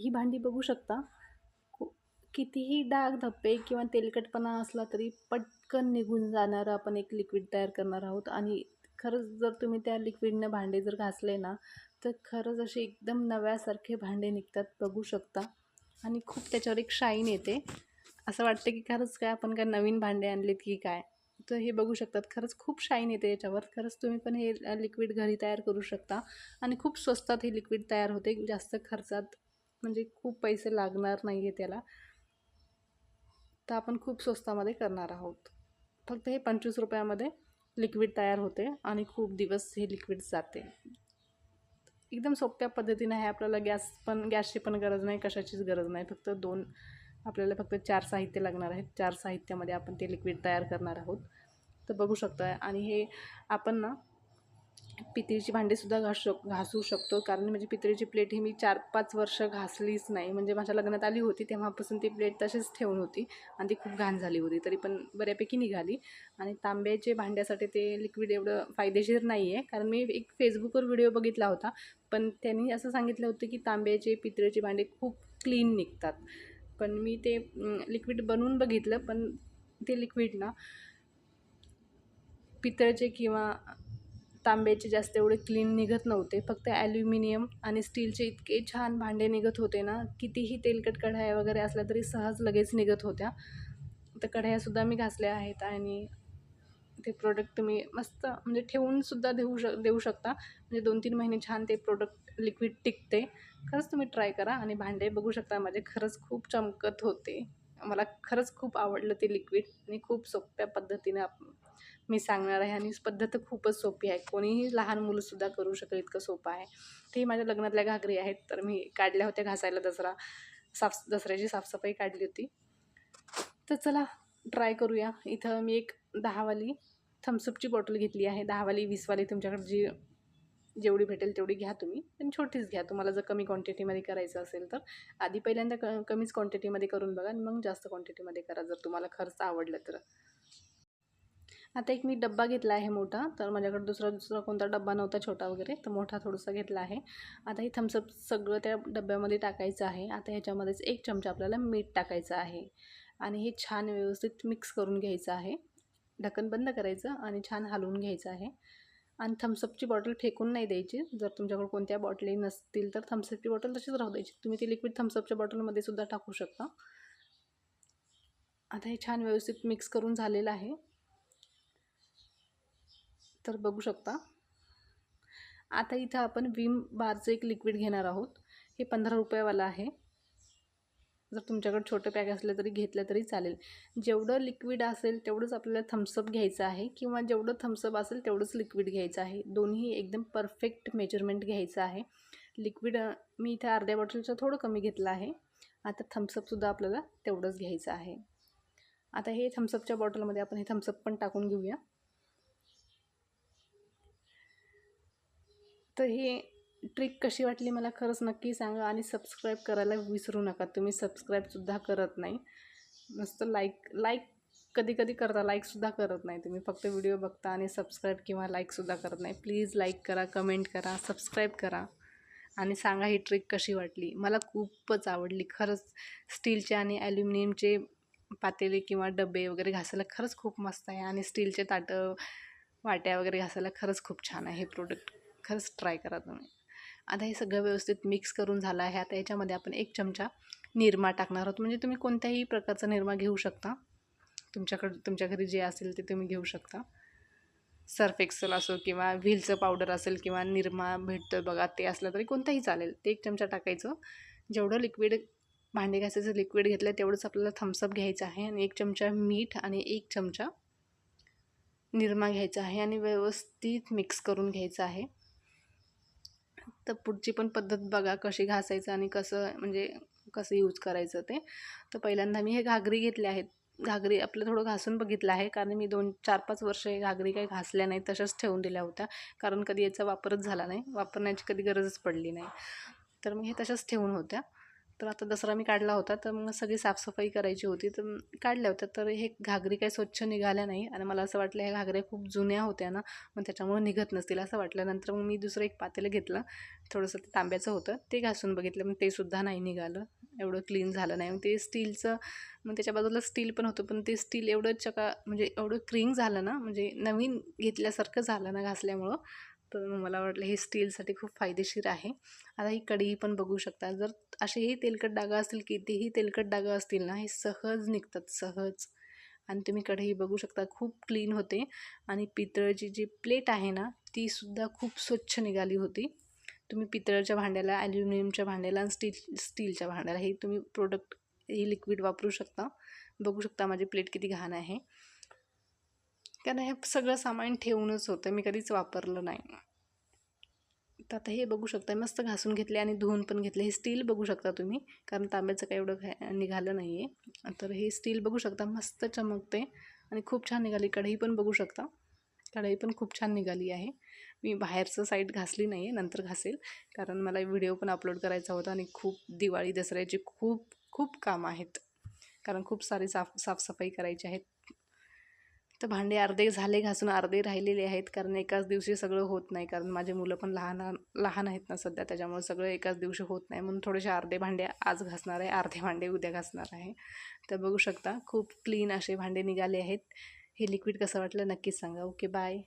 ही भांडी बघू शकता. कु- कितीही डाग धप्पे किंवा तेलकटपणा असला तरी पटकन निघून जाणारं आपण एक लिक्विड तयार करणार आहोत. आणि खरंच जर तुम्ही त्या लिक्विडनं भांडे जर घासले ना तर खरंच असे एकदम नव्यासारखे भांडे निघतात बघू शकता. आणि खूप त्याच्यावर एक शाईन येते. असं वाटतं की खरंच काय आपण काय नवीन भांडे आणलेत की काय? तर हे बघू शकतात. खरंच खूप शाईन येते याच्यावर. खरंच तुम्ही पण हे लिक्विड घरी तयार करू शकता. आणि खूप स्वस्तात हे लिक्विड तयार होते. जास्त खर्चात म्हणजे खूप पैसे लागणार नाही आहे त्याला. तर आपण खूप स्वस्तामध्ये करणार आहोत. फक्त हे पंचवीस रुपयामध्ये लिक्विड तयार होते आणि खूप दिवस हे लिक्विड जाते. एकदम सोप्या पद्धतीने आहे. आपल्याला गॅस पण गॅसची पण गरज नाही कशाचीच गरज नाही. फक्त दोन आपल्याला फक्त चार साहित्य लागणार आहेत. चार साहित्यामध्ये आपण ते लिक्विड तयार करणार आहोत. तर बघू शकता आणि हे आपण ना पितळीची भांडीसुद्धा घासू शक घासू शकतो. कारण म्हणजे पितळीची प्लेट ही मी चार पाच वर्ष घासलीच नाही. म्हणजे माझ्या लग्नात आली होती तेव्हापासून ती प्लेट तशीच ठेवून होती आणि ती खूप घाण झाली होती. तरी पण बऱ्यापैकी निघाली. आणि तांब्याचे भांड्यासाठी ते लिक्विड एवढं फायदेशीर नाही आहे कारण मी एक फेसबुकवर व्हिडिओ बघितला होता. पण त्यांनी असं सांगितलं होतं की तांब्याचे पितळेचे भांडे खूप क्लीन निघतात. पण मी ते लिक्विड बनवून बघितलं पण ते लिक्विड ना पितळचे किंवा तांब्याचे जास्त एवढे क्लीन निघत नव्हते. फक्त ॲल्युमिनियम आणि स्टीलचे इतके छान भांडे निघत होते ना कितीही तेलकट कढाया वगैरे असल्या तरी सहज लगेच निघत होत्या. तर कढायासुद्धा मी घासल्या आहेत आणि ते प्रोडक्ट तुम्ही मस्त म्हणजे ठेवूनसुद्धा देऊ शक देऊ शकता. म्हणजे दोन तीन महिने छान ते प्रोडक्ट लिक्विड टिकते. खरंच तुम्ही ट्राय करा आणि भांडे बघू शकता. माझे खरंच खूप चमकत होते. मला खरंच खूप आवडलं ते लिक्विड आणि खूप सोप्या पद्धतीने आप मी सांगणार आहे. आणि पद्धत खूपच सोपी आहे. कोणीही लहान मुलंसुद्धा करू शकेल इतकं सोपं आहे. ते माझ्या लग्नातल्या घागरी आहेत. तर मी काढल्या होत्या घासायला दसरा. साफ दसऱ्याची साफसफाई काढली होती. तर चला ट्राय करूया. इथं मी एक दहावाली थम्सअपची बॉटल घेतली आहे. दहावाली वीसवाली तुमच्याकडे जी जेवढी भेटेल तेवढी घ्या तुम्ही. पण छोटीच घ्या. तुम्हाला जर कमी क्वांटिटीमध्ये करायचं असेल तर. आधी पहिल्यांदा क कमीच क्वांटिटीमध्ये करून बघा आणि मग जास्त क्वांटिटीमध्ये करा जर तुम्हाला खर्च आवडलं तर. आता एक मी डब्बा घेतला आहे मोठा तर माझ्याकडे दुसरा दुसरा कोणता डब्बा नव्हता छोटा वगैरे तर मोठा थोडासा घेतला आहे. आता हे थम्सअप सगळं त्या डब्यामध्ये टाकायचं आहे. आता ह्याच्यामध्येच एक चमचा आपल्याला मीठ टाकायचं आहे. आणि हे छान व्यवस्थित मिक्स करून घ्यायचं आहे. ढक्कन बंद करायचं आणि छान हलवून घ्यायचं आहे. आणि थम्सअपची बॉटल फेकून नाही द्यायची. जर तुमच्याकडे कोणत्या बॉटली नसतील तर थम्सअपची बॉटल तशीच राहू द्यायची. तुम्ही ती लिक्विड थम्सअपच्या बॉटलमध्ये सुद्धा टाकू शकता. आता हे छान व्यवस्थित मिक्स करून झालेलं आहे. तर बघू शकता. आता इथं आपण विम बारचं एक लिक्विड घेणार आहोत. हे पंधरा रुपयावालं आहे. जर तुमच्याकडे छोटं पॅक असलं तरी घेतलं तरी चालेल. जेवढं लिक्विड असेल तेवढंच आपल्याला थम्सअप घ्यायचं आहे किंवा जेवढं थम्सअप असेल तेवढंच लिक्विड घ्यायचं आहे. दोन्ही एकदम परफेक्ट मेजरमेंट घ्यायचं आहे. लिक्विड मी इथे अर्ध्या बॉटलचं थोडं कमी घेतलं आहे. आता थम्सअपसुद्धा आपल्याला तेवढंच घ्यायचं आहे. आता हे थम्सअपच्या बॉटलमध्ये आपण हे थम्सअप पण टाकून घेऊया. तर हे ट्रिक कशी वाटली मला खरंच नक्की सांगा आणि सबस्क्राईब करायला विसरू नका. तुम्ही सबस्क्राईबसुद्धा करत नाही. नुसतं लाईक लाईक कधी कधी करता लाईकसुद्धा करत नाही तुम्ही. फक्त व्हिडिओ बघता आणि सबस्क्राईब किंवा लाईकसुद्धा करत नाही. प्लीज लाईक करा कमेंट करा सबस्क्राईब करा आणि सांगा ही ट्रिक कशी वाटली. मला खूपच आवडली. खरंच स्टीलचे आणि ॲल्युमिनियमचे पातेले किंवा डबे वगैरे घासायला खरंच खूप मस्त आहे आणि स्टीलचे ताटं वाट्या वगैरे घासायला खरंच खूप छान आहे हे प्रोडक्ट खरंच ट्राय करा तुम्ही. आता हे सगळं व्यवस्थित मिक्स करून झालं आहे. आता याच्यामध्ये आपण एक चमचा निरमा टाकणार आहोत. म्हणजे तुम्ही कोणत्याही प्रकारचा निरमा घेऊ शकता. तुमच्याकडं तुमच्या घरी जे असेल ते तुम्ही घेऊ शकता. सर्फ एक्सल असो किंवा व्हीलचं पावडर असेल किंवा निरमा भेटतं बघा ते असलं तरी कोणताही चालेल. ते एक चमचा टाकायचं. जेवढं लिक्विड भांडे घासायचं लिक्विड घेतलं तेवढंच आपल्याला थम्सअप घ्यायचं आहे आणि एक चमचा मीठ आणि एक चमचा निरमा घ्यायचा आहे आणि व्यवस्थित मिक्स करून घ्यायचं आहे. तर पुढची पण पद्धत बघा कशी घासायचं आणि कसं म्हणजे कसं यूज करायचं ते. तर पहिल्यांदा मी हे घागरी घेतले आहेत. घागरी आपलं थोडं घासून बघितलं आहे कारण मी दोन चार पाच वर्ष हे घागरी काही घासल्या नाही तशाच ठेवून दिल्या होत्या. कारण कधी याचा वापरच झाला नाही. वापरण्याची कधी गरजच पडली नाही. तर मी हे तशाच ठेवून होत्या. तर आता दसरा मी काढला होता तर मग सगळी साफसफाई करायची होती तर काढल्या होत्या. तर हे घागरी काही स्वच्छ निघाल्या नाही आणि मला असं वाटलं ह्या घागऱ्या खूप जुन्या होत्या ना मग त्याच्यामुळे निघत नसतील असं वाटलं. नंतर मग मी दुसरं एक पातेलं घेतलं थोडंसं ते तांब्याचं होतं ते घासून बघितलं. मग ते सुद्धा नाही निघालं एवढं क्लीन झालं नाही. मग ते स्टीलचं मग त्याच्या बाजूला स्टील पण होतं पण ते स्टील एवढं चका म्हणजे एवढं क्रिंग झालं ना म्हणजे नवीन घेतल्यासारखं झालं ना घासल्यामुळं तर मला वाटलं हे स्टीलसाठी खूप फायदेशीर आहे. आता ही कढई पण बघू शकता. जर असेही तेलकट डागा असतील कितीही तेलकट डागा असतील ना हे सहज निघतात सहज. आणि तुम्ही कढई बघू शकता खूप क्लीन होते. आणि पितळची जी प्लेट आहे ना ती सुद्धा खूप स्वच्छ निघाली होती. तुम्ही पितळच्या भांड्याला ॲल्युमिनियमच्या भांड्याला आणि स्टील स्टीलच्या भांड्याला हे तुम्ही प्रोडक्ट ही लिक्विड वापरू शकता. बघू शकता माझी प्लेट किती घाण आहे. कारण हे सगळं सामान ठेवूनच होतं. मी कधीच वापरलं नाही. तर आता हे बघू शकता मस्त घासून घेतले आणि धुवून पण घेतले. हे स्टील बघू शकता तुम्ही कारण तांब्याचं काही एवढं घा निघालं नाही आहे तर हे स्टील बघू शकता मस्त चमकते आणि खूप छान निघाली. कढई पण बघू शकता. कढई पण खूप छान निघाली आहे. मी बाहेरचं साईड घासली नाही आहे नंतर घासेल. कारण मला व्हिडिओ पण अपलोड करायचा होता आणि खूप दिवाळी दसऱ्याची खूप खूप काम आहेत. कारण खूप सारी साफ साफसफाई करायची आहेत तर भांडे अर्धे झाले घासून अर्धे राहिलेले आहेत कारण एकाच दिवशी सगळं होत नाही. कारण माझे मुलं पण लहान लहान आहेत ना सध्या त्याच्यामुळे सगळं एकाच दिवशी होत नाही. म्हणून थोडेसे अर्धे भांडे आज घासणार आहे अर्धे भांडे उद्या घासणार आहे. तर बघू शकता खूप क्लीन असे भांडे निघाले आहेत. हे लिक्विड कसं वाटलं नक्कीच सांगा. Okay bye